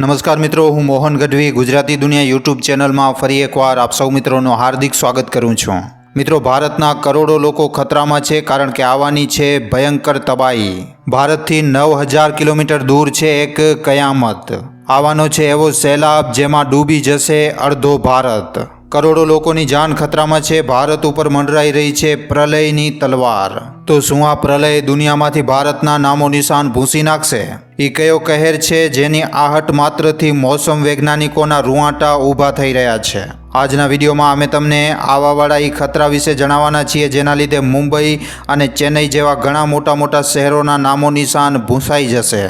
નમસ્કાર મિત્રો, હું મોહન ગઢવી, ગુજરાતી દુનિયા યુટ્યુબ ચેનલમાં ફરી એકવાર આપ સૌ મિત્રોનું હાર્દિક સ્વાગત કરું છું. મિત્રો, ભારતના કરોડો લોકો ખતરામાં છે કારણ કે આવવાની છે ભયંકર તબાહી. ભારતથી નવ હજાર કિલોમીટર દૂર છે એક કયામત. આવવાનો છે એવો સૈલાબ જેમાં ડૂબી જશે અડધો ભારત. કરોડો લોકોની જાન ખતરામાં છે, ભારત ઉપર મંડરાઈ રહી છે પ્રલયની તલવાર. તો શું આ પ્રલય દુનિયામાંથી ભારતના નામો નિશાન ભૂંસી નાખશે? એ કયો કહેર છે જેની આહટ માત્રથી મોસમ વૈજ્ઞાનિકોના રૂવાટા ઊભા થઈ રહ્યા છે? આજના વિડીયોમાં અમે તમને આવાવાળા એ ખતરા વિશે જણાવવાના છીએ, જેના લીધે મુંબઈ અને ચેન્નઈ જેવા ઘણા મોટા મોટા શહેરોના નામો નિશાન ભૂંસાઈ જશે.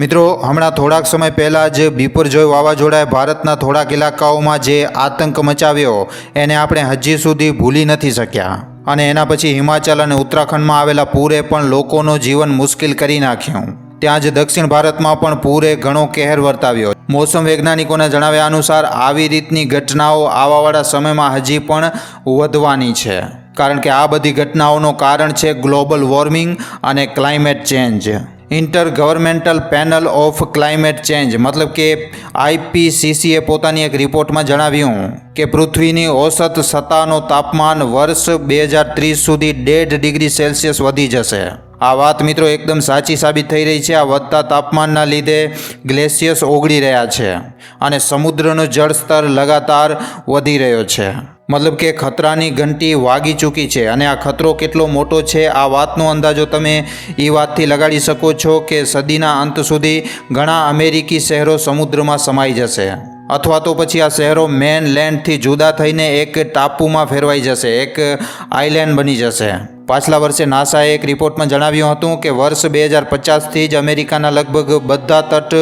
મિત્રો, હમણાં થોડાક સમય પહેલાં જ બિપરજોય વાવાઝોડાએ ભારતના થોડાક ઇલાકાઓમાં જે આતંક મચાવ્યો, એને આપણે હજી સુધી ભૂલી નથી શક્યા. અને એના પછી હિમાચલ અને ઉત્તરાખંડમાં આવેલા પૂરે પણ લોકોનું જીવન મુશ્કેલ કરી નાખ્યું. ત્યાં જ દક્ષિણ ભારતમાં પણ પૂરે ઘણો કહેર વર્તાવ્યો. મોસમ વૈજ્ઞાનિકોના જણાવ્યા અનુસાર, આવી રીતની ઘટનાઓ આવાવાળા સમયમાં હજી પણ વધવાની છે. કારણ કે આ બધી ઘટનાઓનું કારણ છે ગ્લોબલ વોર્મિંગ અને climate change. Intergovernmental panel of climate change, મતલબ કે આઈપીસીસીએ પોતાની એક રિપોર્ટમાં જણાવ્યું કે પૃથ્વીની ઓસત સત્તાનો તાપમાન વર્ષ બે હજાર ત્રીસ સુધી દેઢ ડિગ્રી સેલ્સિયસ વધી જશે. આ વાત મિત્રો એકદમ સાચી સાબિત થઈ રહી છે. આ વધતા તાપમાનના લીધે ગ્લેશિયસ ઓગળી રહ્યા છે અને સમુદ્રનું જળસ્તર લગાતાર વધી રહ્યો છે. મતલબ કે ખતરાની ઘંટી વાગી ચૂકી છે અને આ ખતરો કેટલો મોટો છે, આ વાતનો અંદાજો તમે એ વાતથી લગાડી શકો છો કે સદીના અંત સુધી ઘણા અમેરિકી શહેરો સમુદ્રમાં સમાઈ જશે. અથવા તો પછી આ શહેરો મેન લેન્ડથી જુદા થઈને એક ટાપુમાં ફેરવાઈ જશે, એક આઇલેન્ડ બની જશે. પાછલા વર્ષે નાસાએ એક રિપોર્ટમાં જણાવ્યું હતું કે વર્ષ બે હજાર પચાસથી જ અમેરિકાના લગભગ બધા તટ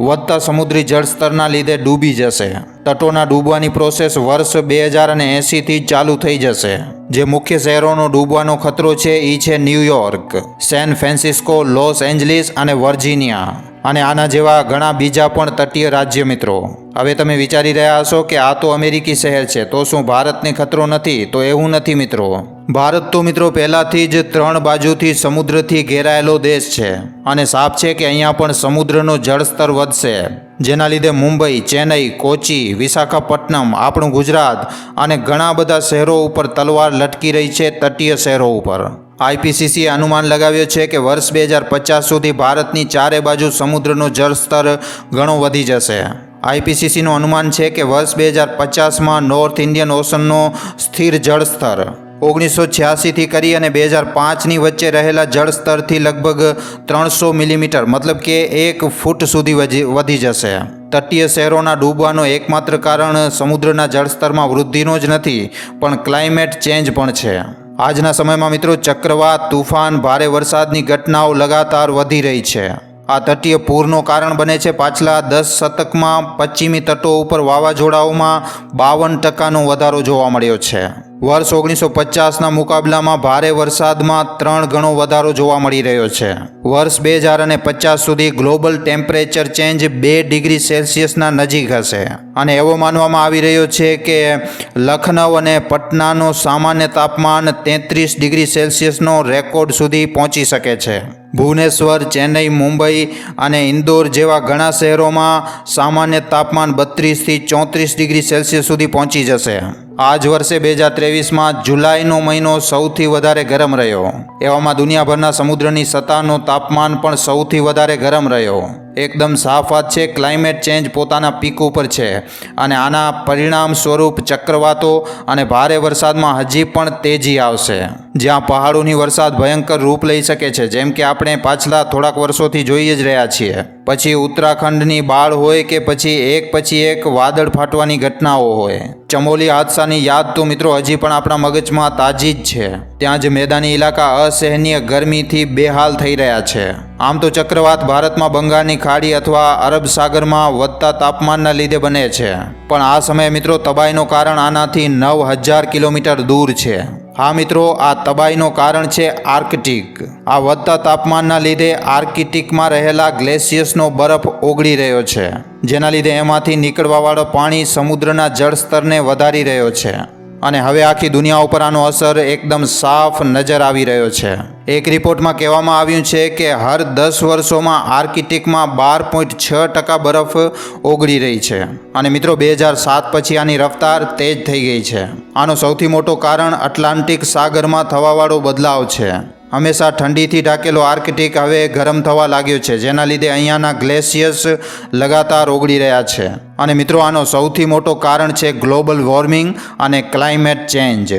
વધતા સમુદ્રી જળસ્તરના લીધે ડૂબી જશે. તટોના ડૂબવાની પ્રોસેસ વર્ષ બે હજાર અને એંસીથી ચાલુ થઈ જશે. જે મુખ્ય શહેરોનો ડૂબવાનો ખતરો છે એ છે New York San Francisco, Los Angeles અને વર્જિનિયા. અને આના જેવા ઘણા બીજા પણ તટીય રાજ્ય મિત્રો. હવે તમે વિચારી રહ્યા હશો કે આ તો અમેરિકી શહેર છે, તો શું ભારતને ખતરો નથી? તો એવું નથી મિત્રો. ભારત તો મિત્રો પહેલાંથી જ ત્રણ બાજુથી સમુદ્રથી ઘેરાયેલો દેશ છે અને સાફ છે કે અહીંયા પણ સમુદ્રનો જળસ્તર વધશે. જેના લીધે મુંબઈ, ચેન્નઈ, કોચી, વિશાખાપટ્ટનમ, આપણું ગુજરાત અને ઘણા બધા શહેરો ઉપર તલવાર લટકી રહી છે તટીય શહેરો ઉપર. આઈપીસીસીએ અનુમાન લગાવ્યો છે કે વર્ષ બે હજાર પચાસ સુધી ભારતની ચારે બાજુ સમુદ્રનું જળસ્તર ઘણું વધી જશે. આઈપીસીસીનું અનુમાન છે કે વર્ષ બે હજાર પચાસમાં નોર્થ ઇન્ડિયન ઓશનનો સ્થિર જળસ્તર ઓગણીસો છ્યાસીથી કરી અને બે હજાર પાંચની વચ્ચે રહેલા જળસ્તરથી લગભગ ત્રણસો મિલીમીટર, મતલબ કે એક ફૂટ સુધી વધી જશે. તટીય શહેરોના ડૂબવાનું એકમાત્ર કારણ સમુદ્રના જળસ્તરમાં વૃદ્ધિનો જ નથી, પણ ક્લાઇમેટ ચેન્જ પણ છે. આજના સમયમાં મિત્રો ચક્રવાત, તુફાન, ભારે વરસાદની ઘટનાઓ લગાતાર વધી રહી છે. આ તટીય પૂરનું કારણ બને છે પાછલા દસ શતકમાં પશ્ચિમી તટો ઉપર વાવાઝોડાઓમાં બાવન ટકાનો વધારો જોવા મળ્યો છે. વર્ષ ઓગણીસો પચાસના મુકાબલામાં ભારે વરસાદમાં ત્રણ ગણો વધારો જોવા મળી રહ્યો છે. વર્ષ બે હજાર અને પચાસ સુધી ગ્લોબલ ટેમ્પરેચર ચેન્જ બે ડિગ્રી સેલ્સિયસના નજીક હશે. અને એવો માનવામાં આવી રહ્યો છે કે લખનઉ અને પટનાનો સામાન્ય તાપમાન તેત્રીસ ડિગ્રી સેલ્સિયસનો રેકોર્ડ સુધી પહોંચી શકે છે. ભુવનેશ્વર, ચેન્નઈ, મુંબઈ અને ઇન્દોર જેવા ઘણા શહેરોમાં સામાન્ય તાપમાન બત્રીસથી ચોત્રીસ ડિગ્રી સેલ્સિયસ સુધી પહોંચી જશે. આ જ વર્ષે બે હજાર ત્રેવીસમાં જુલાઈનો મહિનો સૌથી વધારે ગરમ રહ્યો. એવામાં દુનિયાભરના સમુદ્રની સતહનો તાપમાન પણ સૌથી વધારે ગરમ રહ્યો. એકદમ સાફ વાત છે ક્લાઇમેટ ચેન્જ પોતાના પીક ઉપર છે. અને આના પરિણામ સ્વરૂપ ચક્રવાતો અને ભારે વરસાદમાં હજી પણ તેજી આવશે. જ્યાં પહાડોની વરસાદ ભયંકર રૂપ લઈ શકે છે, જેમ કે આપણે પાછલા થોડાક વર્ષોથી જોઈ જ રહ્યા છીએ. પછી ઉત્તરાખંડની બાળ હોય કે પછી એક પછી એક વાદળ ફાટવાની ઘટનાઓ હોય. ચમોલી હાદસાની યાદ તો મિત્રો હજી પણ આપણા મગજમાં તાજી જ છે. ત્યાં જ મેદાની ઇલાકા અસહનીય ગરમીથી બેહાલ થઈ રહ્યા છે. આમ તો ચક્રવાત ભારતમાં બંગાળની ખાડી અથવા અરબ સાગરમાં વધતા તાપમાનના લીધે બને છે. પણ આ સમયે મિત્રો તબાહીનું કારણ આનાથી નવ હજાર કિલોમીટર દૂર છે. હા મિત્રો, આ તબાહીનું કારણ છે આર્કટિક. આ વધતા તાપમાનના લીધે આર્કટિકમાં રહેલા ગ્લેશિયસનો બરફ ઓગળી રહ્યો છે. જેના લીધે એમાંથી નીકળવાવાળો પાણી સમુદ્રના જળસ્તરને વધારી રહ્યો છે. અને હવે આખી દુનિયા ઉપર આનો અસર એકદમ સાફ નજર આવી રહ્યો છે. એક રિપોર્ટમાં કહેવામાં આવ્યું છે કે હર દસ વર્ષોમાં આર્કિટિકમાં બાર પોઈન્ટ છ ટકા બરફ ઓગળી રહી છે. અને મિત્રો, બે હજાર સાત પછી આની રફતાર તેજ થઈ ગઈ છે. આનો સૌથી મોટો કારણ એટલાન્ટિક સાગરમાં થવાવાળો બદલાવ છે. હંમેશા ઠંડીથી ઢાકેલો આર્કટિક હવે ગરમ થવા લાગ્યો છે, જેના લીધે અહીંયાના ગ્લેશિયસ લગાતાર ઓગળી રહ્યા છે. અને મિત્રો, આનો સૌથી મોટો કારણ છે ગ્લોબલ વોર્મિંગ અને ક્લાઇમેટ ચેન્જ.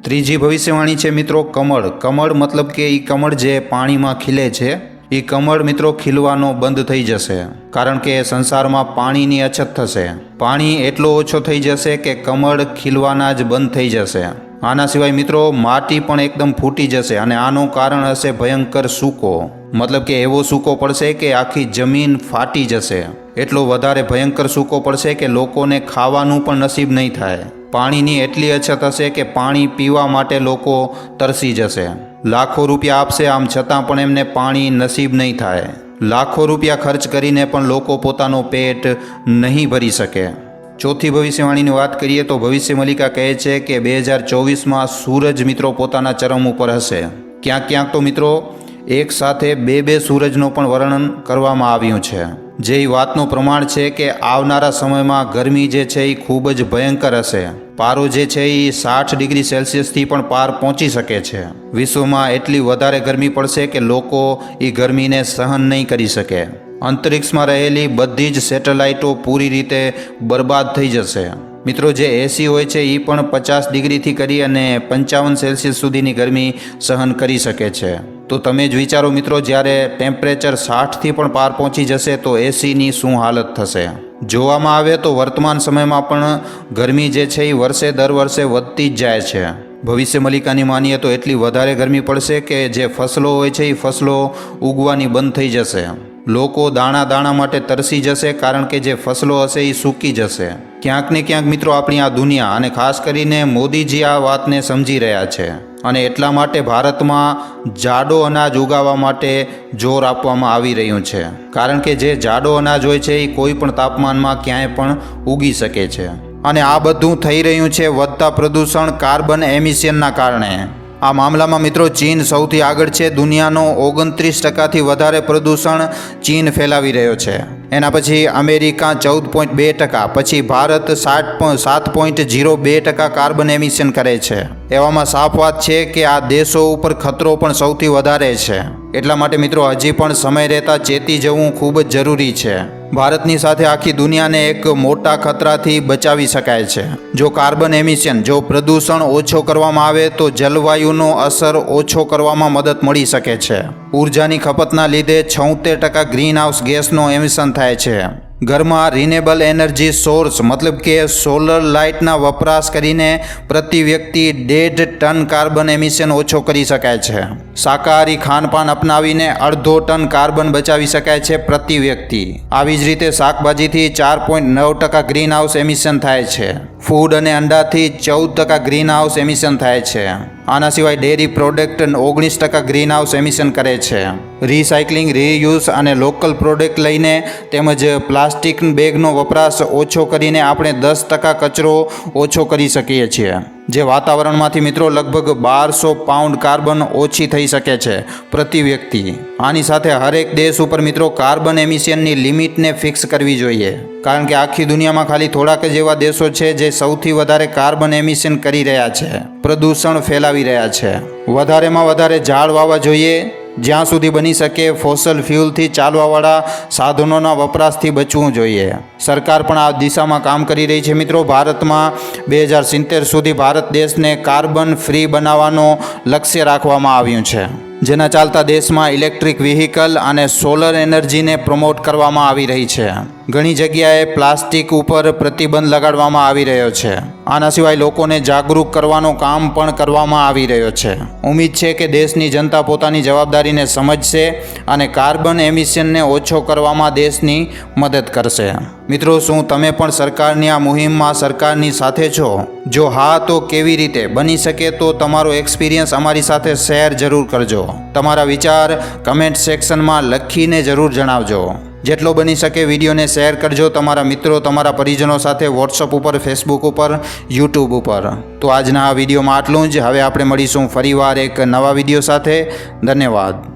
ત્રીજી ભવિષ્યવાણી છે મિત્રો, કમળ. કમળ મતલબ કે એ કમળ જે પાણીમાં ખીલે છે એ કમળ મિત્રો ખીલવાનો બંધ થઈ જશે. કારણ કે સંસારમાં પાણીની અછત થશે. પાણી એટલો ઓછો થઈ જશે કે કમળ ખીલવાના જ બંધ થઈ જશે. આના સિવાય મિત્રો, માટી પણ એકદમ ફૂટી જશે અને આનું કારણ હશે ભયંકર સૂકો. મતલબ કે એવો સૂકો પડશે કે આખી જમીન ફાટી જશે. એટલો વધારે ભયંકર સૂકો પડશે કે લોકોને ખાવાનું પણ નસીબ નહીં થાય. પાણીની એટલી અછત હશે કે પાણી પીવા માટે લોકો તરસી જશે. લાખો રૂપિયા આપશે, આમ છતાં પણ એમને પાણી નસીબ નહીં થાય. લાખો રૂપિયા ખર્ચ કરીને પણ લોકો પોતાનું પેટ નહીં ભરી શકે. ચોથી ભવિષ્યવાણીની વાત કરીએ તો ભવિષ્ય મલિકા કહે છે કે બે હજાર ચોવીસમાં સૂરજ મિત્રો પોતાના ચરમ ઉપર હશે. ક્યાંક ક્યાંક તો મિત્રો એક સાથે બે બે સૂરજનું પણ વર્ણન કરવામાં આવ્યું છે. જે વાતનું પ્રમાણ છે કે આવનારા સમયમાં ગરમી જે છે એ ખૂબ જ ભયંકર હશે. પારો જે છે એ સાઠ ડિગ્રી સેલ્સિયસથી પણ પાર પહોંચી શકે છે. વિશ્વમાં એટલી વધારે ગરમી પડશે કે લોકો એ ગરમીને સહન નહીં કરી શકે. અંતરિક્ષમાં રહેલી બધી જ સેટેલાઇટો પૂરી રીતે બરબાદ થઈ જશે. મિત્રો, જે એસી હોય છે એ પણ પચાસ ડિગ્રીથી કરી અને પંચાવન સેલ્સિયસ સુધીની ગરમી સહન કરી શકે છે. તો તમે જ વિચારો મિત્રો, જ્યારે ટેમ્પરેચર સાઠથી પણ પાર પહોંચી જશે, તો એસીની શું હાલત થશે? જોવામાં આવે તો વર્તમાન સમયમાં પણ ગરમી જે છે એ વર્ષે દર વર્ષે વધતી જ જાય છે. ભવિષ્ય મલિકાની માનીએ તો એટલી વધારે ગરમી પડશે કે જે ફસલો હોય છે એ ફસલો ઉગવાની બંધ થઈ જશે. લોકો દાણા દાણા માટે તરસી જશે કારણ કે જે ફસલો હશે એ સૂકી જશે. ક્યાંક ને ક્યાંક મિત્રો આપણી આ દુનિયા અને ખાસ કરીને મોદીજી આ વાતને સમજી રહ્યા છે અને એટલા માટે ભારતમાં જાડો અનાજ ઉગાવવા માટે જોર આપવામાં આવી રહ્યું છે. કારણ કે જે જાડો અનાજ હોય છે એ કોઈ પણ તાપમાનમાં ક્યાંય પણ ઉગી શકે છે. અને આ બધું થઈ રહ્યું છે વધતા પ્રદૂષણ કાર્બન એમિશનના કારણે. આ મામલામાં મિત્રો ચીન સૌથી આગળ છે. દુનિયાનો ઓગણત્રીસ ટકાથી વધારે પ્રદૂષણ ચીન ફેલાવી રહ્યો છે. એના પછી અમેરિકા ચૌદ પોઈન્ટ બે ટકા, પછી ભારત સાત સાત પોઈન્ટ જીરો બે ટકા કાર્બન એમિશન કરે છે. એવામાં સાફ વાત છે કે આ દેશો ઉપર ખતરો પણ સૌથી વધારે છે. એટલા માટે મિત્રો હજી પણ સમય રહેતા ચેતી જવું ખૂબ જ જરૂરી છે. ભારતની સાથે આખી દુનિયાને એક મોટા ખતરાથી બચાવી શકાય છે. જો કાર્બન એમિશન, જો પ્રદૂષણ ઓછો કરવામાં આવે, તો જલવાયુનો અસર ઓછો કરવામાં મદદ મળી શકે છે. ઉર્જાની ખપતના લીધે છોતેર ટકા ગ્રીન હાઉસ ગેસનો એમિશન થાય છે. ઘરમાં રિનેબલ એનર્જી સોર્સ મતલબ કે સોલર લાઇટના વપરાશ કરીને પ્રતિ વ્યક્તિ દેઢ ટન કાર્બન એમિશન ઓછો કરી શકાય છે. શાકાહારી ખાનપાન અપનાવીને અડધો ટન કાર્બન બચાવી શકાય છે પ્રતિ વ્યક્તિ. આવી જ રીતે શાકભાજીથી ચાર પોઈન્ટ નવ ટકા ગ્રીન હાઉસ એમિશન થાય છે. ફૂડ અને અંડાથી ચૌદ ટકા ગ્રીન હાઉસ એમિશન થાય છે. આના સિવાય ડેરી પ્રોડક્ટ ઓગણીસ ટકા ગ્રીન હાઉસ એમિશન કરે છે. રિસાયકલિંગ, રીયુઝ અને લોકલ પ્રોડક્ટ લઈને તેમજ પ્લાસ્ટિક બેગનો વપરાશ ઓછો કરીને આપણે દસ ટકા કચરો ઓછો કરી શકીએ છીએ. જે વાતાવરણમાંથી મિત્રો લગભગ બારસો પાઉન્ડ કાર્બન ઓછી થઈ શકે છે પ્રતિ વ્યક્તિ. આની સાથે હરેક દેશ ઉપર મિત્રો કાર્બન એમિશનની લિમિટને ફિક્સ કરવી જોઈએ. કારણ કે આખી દુનિયામાં ખાલી થોડાક જ એવા દેશો છે જે સૌથી વધારે કાર્બન એમિશન કરી રહ્યા છે. પ્રદૂષણ ફેલાવી રહ્યા છે. વધારેમાં વધારે ઝાડ વાવવા જોઈએ. જ્યાં સુધી બની શકે ફોસલ ફ્યુલથી ચાલવાવાળા સાધનોના વપરાશથી બચવું જોઈએ. સરકાર પણ આ દિશામાં કામ કરી રહી છે મિત્રો. ભારતમાં બે હજાર સિત્તેર સુધી ભારત દેશને કાર્બન ફ્રી બનાવવાનો લક્ષ્ય રાખવામાં આવ્યું છે. જેના ચાલતા દેશમાં ઇલેક્ટ્રિક વ્હીકલ અને સોલર એનર્જીને પ્રમોટ કરવામાં આવી રહી છે. ઘણી જગ્યાએ પ્લાસ્ટિક ઉપર પ્રતિબંધ લગાડવામાં આવી રહ્યો છે. આના સિવાય લોકોને જાગૃત કરવાનું કામ પણ કરવામાં આવી રહ્યો છે. ઉમ્મીદ છે કે દેશની જનતા પોતાની જવાબદારીને સમજશે અને કાર્બન એમિશનને ઓછો કરવામાં દેશની મદદ કરશે. મિત્રો, શું તમે પણ સરકારની આ મુહિમમાં સરકારની સાથે છો? જો હા, તો કેવી રીતે? બની શકે તો તમારો એક્સપિરિયન્સ અમારી સાથે શેર જરૂર કરજો. તમારા વિચાર કમેન્ટ સેક્શનમાં લખીને જરૂર જણાવજો. જેટલો બની શકે વિડીયોને શેર કરજો તમારા મિત્રો, તમારા પરિજનો સાથે વોટ્સઅપ ઉપર, ફેસબુક ઉપર, યુટ્યુબ ઉપર. તો આજના આ વિડીયોમાં આટલું જ. હવે આપણે મળીશું ફરીવાર એક નવા વીડિયો સાથે. ધન્યવાદ.